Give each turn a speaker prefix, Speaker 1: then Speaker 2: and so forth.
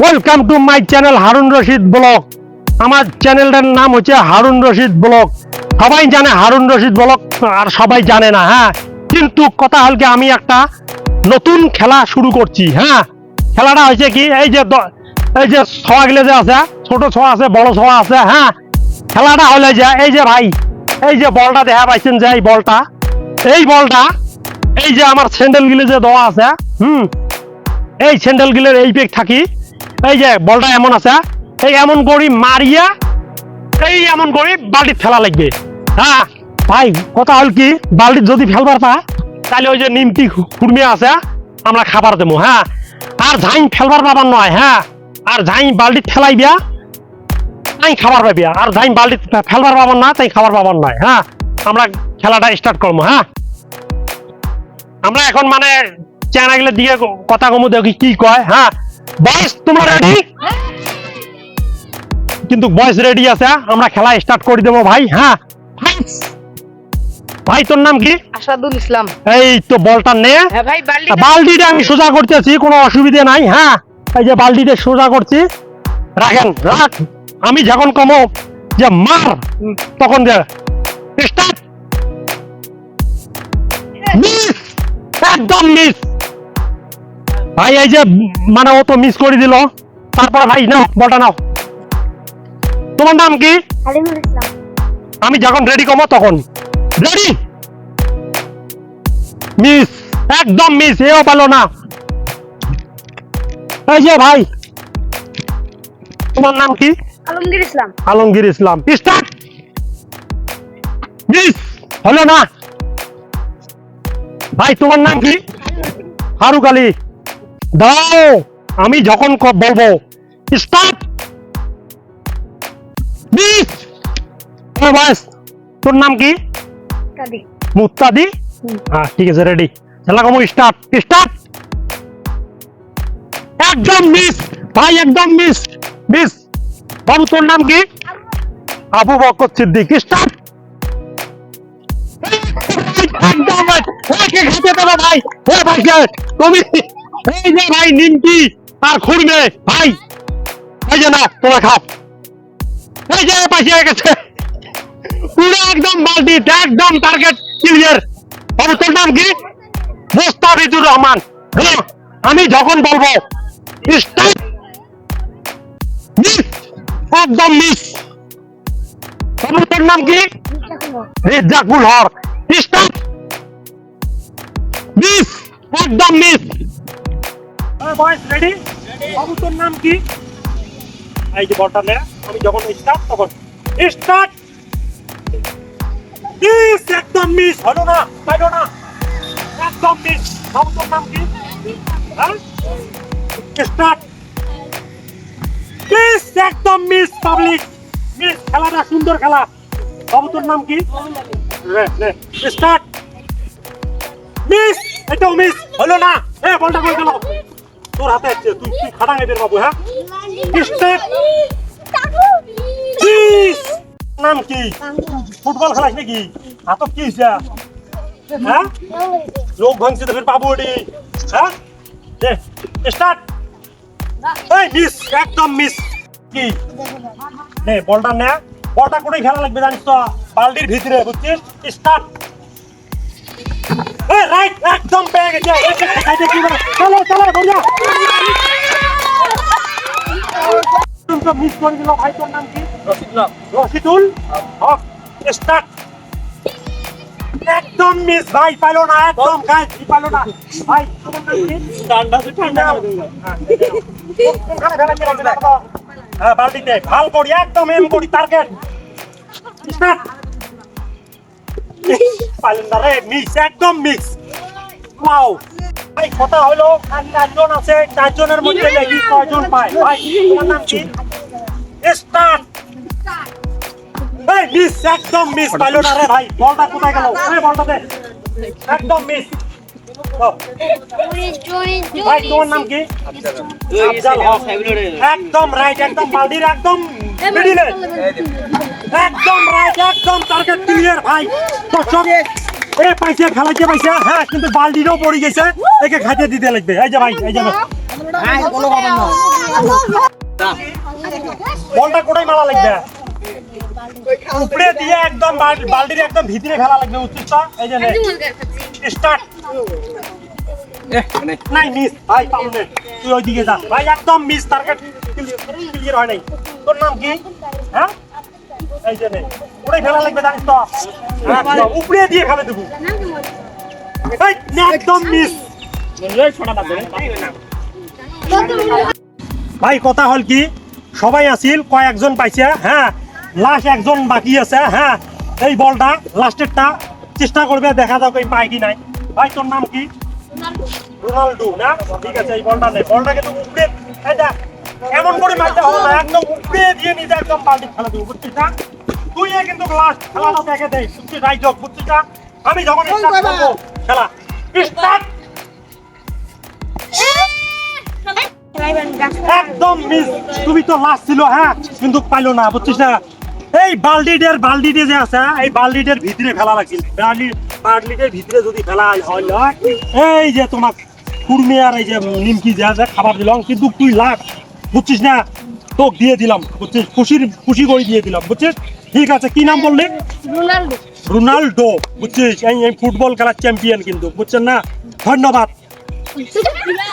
Speaker 1: Welcome to my channel Harun Rashid blog আমার চ্যানেলটার নাম হচ্ছে হারুন রশিদ ব্লগ সবাই জানে হারুন রশিদ ব্লগ আর সবাই জানে না হ্যাঁ? কিন্তু কথা হলকে আমি একটা নতুন খেলা শুরু করছি হ্যাঁ? খেলাটা হয়েছে কি, এই যে এই যে ছোয়া গিলে যে আছে, ছোট ছোয়া আছে, বড় ছোয়া আছে হ্যাঁ? খেলাটা হলে যে, এই যে ভাই, এই যে বলটা দেখা পাইছেন যে, এই বলটা? এই বলটা, এই যে আমার স্যান্ডেল গিলে যে দেওয়া আছে, হুম? এই স্যান্ডেল গিলের এই পেক থাকি এই যে বলটা এমন আছে এই এমন করি মারিয়া, এই এমন করি বালতি ফেলা লাগবে। হ্যাঁ? ভাই, কথা হল কি বালতি যদি ফেলবার পা তাহলে ওই যে নিমতি খুরমে আছে, আমরা খাবার দেবো হ্যাঁ? আর ঝাইন ফেলবার পাবার নয় হ্যাঁ? আর বালতি ফেলাই দিয়া, তাই খাবার পাবি, আর ঝাইন বালতি ফেলবার পাবার না, তাই খাবার পাবার নয় হ্যাঁ? আমরা খেলাটা স্টার্ট করব হ্যাঁ? আমরা এখন মানে চ্যানেল দিয়ে কথা কমু, দেখি কি কয় হ্যাঁ? বয়স তোমার রেডি কিন্তু বয়স রেডি আছে আমরা খেলা স্টার্ট করে দেবো ভাই হ্যাঁ? ভাই তোর নাম কি?
Speaker 2: আসাদুল ইসলাম।
Speaker 1: এই তো বলটা নে।
Speaker 2: হ্যাঁ
Speaker 1: বালতিটা আমি সোজা করতেছি কোনো অসুবিধা নাই হ্যাঁ? এই যে বালতিটা সোজা করছি। রাখেন রাখ। আমি যখন কমো যে মার তখন যে স্টার্ট মিস একদম মিস ভাই এই যে মানে ও তো মিস করে দিল। তারপর ভাই নাও বলটা নাও। তোমার নাম কি? আমি যখন রেডি কমো তখন। রেডি মিস একদম মিস এও পালো না। এই যে ভাই তোমার নাম কি?
Speaker 3: আলমগীর ইসলাম।
Speaker 1: আলমগীর ইসলাম। স্টার্ট মিস হলো না। ভাই তোমার নাম কি? ফারুক আলী। দাও আমি যখন বলব বাস তোর নাম কি মুক্তাদি হ্যাঁ ঠিক আছে রেডি খেলা কমো স্টার্ট স্টার্ট একদম মিস ভাই একদম মিস মিস বাবু তোর নাম কি আবু বকর সিদ্দিক স্টার্ট একদম ভাই ভাই তুমি এই যে ভাই নিমকি আর ভাই। যে না এই যে পাশে গেছে। পুরো একদম বালতি, একদম টার্গেট ক্লিয়ার তোর নাম কি? মুস্তাফিজুর রহমান। আমি যখন বলব একদম মিস। তোর নাম কি? স্টার্ট মিস, একদম মিস। বয়স রেডি বাবু, তোর নাম কি? এই যে আমি যখন স্টার্ট তখন স্টার্ট মিস একদম মিস হলো না হলো না! একদম মিস বাবু, তোর নাম কি? হ্যাঁ? স্টার্ট মিস একদম মিস পাবলিক মিস খেলাটা সুন্দর খেলা! বাবু, তোর নাম কি? স্টার্ট মিস এটাও মিস হলো না! এ, বলটা গেল তোর হাতে আছে, তুই তুই খাটা এদের বাবু হ্যাঁ? নাম কি? ফুটবল খেলাস নাকি? হাতত কি হ্যাঁ? লোক ভাঙছে তো ফের পাবো ওটি হ্যাঁ? দে স্টার্ট এই মিস একদম মিস কি? নে বলটা নে। বলটা কোনে খেলা লাগবে জানিস তো? বালতির ভিতরে, বুঝছিস? স্টার্ট এই রাইট একদম পেয়ে গেছে খাইতে কি বলে? চলো চলো বন্ধু তুমি তো মিস করে দিল ভাই তোর নাম কি রশিদুল হক স্টার্ট একদম মিস ভাই পাইলো না একদম গাইস পাইলো না। ভাই তোমার নাম কি ডান্ডা ডান্ডা হ্যাঁ বালতিতে ভালো করি একদম এম করি টার্গেট স্টার্ট পাইলেন না রে মিস একদম মিস ওয়াও ভাই কথা হলো আর চারজন আছে চারজনের মধ্যে দেখি কয়জন পায়? ভাই তোমার নাম কি? স্টার্ট এই মিস একদম মিস পাইলো না রে ভাই বলটা কোথায় গেল? এই বলটা দে। একদম মিস ভাই তোমার নাম কি? একদম রাইট একদম বালদির একদম মিডিলে একদম রাইট একদম টার্গেট ক্লিয়ার ভাই। দর্শক এ পাইছে খেলাইতে পাইছে। হ্যাঁ কিন্তু বালতিটাও পড়ে গেছে। একে খাইতে দিতে লাগবে। এই যে ভাই এই যে বলটা কোটাই মারা লাগবে? উপরে দিয়ে একদম বাল- বালতির একদম ভিতরে খেলা লাগবে উচিত এই যে স্টার্ট নাই মিস ভাই পাউনে তুই ওইদিকে যা। ভাই একদম মিস টার্গেট ক্লিয়ার হয় নাই। তোর নাম কি? হ্যাঁ? এই যে নে ওটাই খেলা লাগবে জানিস তো উপরে দিয়ে খেলে দেবো। এই, একদম মিস ভাই কথা হল কি সবাই আছিল কয়েকজন পাইছে হ্যাঁ লাস্ট একজন বাকি আছে হ্যাঁ এই বলটা লাস্টেরটা চেষ্টা করবে দেখা যাক এই পায় কি নাই। ভাই তোর নাম কি? রোনাল্ডো না? ঠিক আছে এই বলটা নেই বলটাকে তো উপরে এমন করে মারতে হবে না একদম উপরে দিয়ে নিজে একদম বাল্টি খেলা দেবো বুঝছিস না? তুই কিন্তু লাস্ট খেলাটা দেখে দেয় বুঝছিস? না? আমি যখন স্টার্ট করব খেলা। স্টার্ট একদম মিস তুমি তো লাস্ট ছিল হ্যাঁ? কিন্তু পাইলো না বুঝছিস না? এই বালডিটের বালডিটে যে আছে হ্যাঁ, এই বালডিটের ভিতরে ফেলা লাগছিল বালডি বালডিটের ভিতরে যদি ফেলা হয় এই যে তোমার কুর্মি আর এই যে নিমকি যে আছে খাবার দিলাম কিন্তু তুই লাগ বুঝছিস না? তোকে দিয়ে দিলাম বুঝছিস? খুশির খুশি করে দিয়ে দিলাম বুঝছিস? ঠিক আছে কি নাম বললি?
Speaker 3: রোনাল্ডো।
Speaker 1: রোনাল্ডো বুঝছিস? এই এই ফুটবল খেলার চ্যাম্পিয়ন কিন্তু বুঝছেন না? ধন্যবাদ।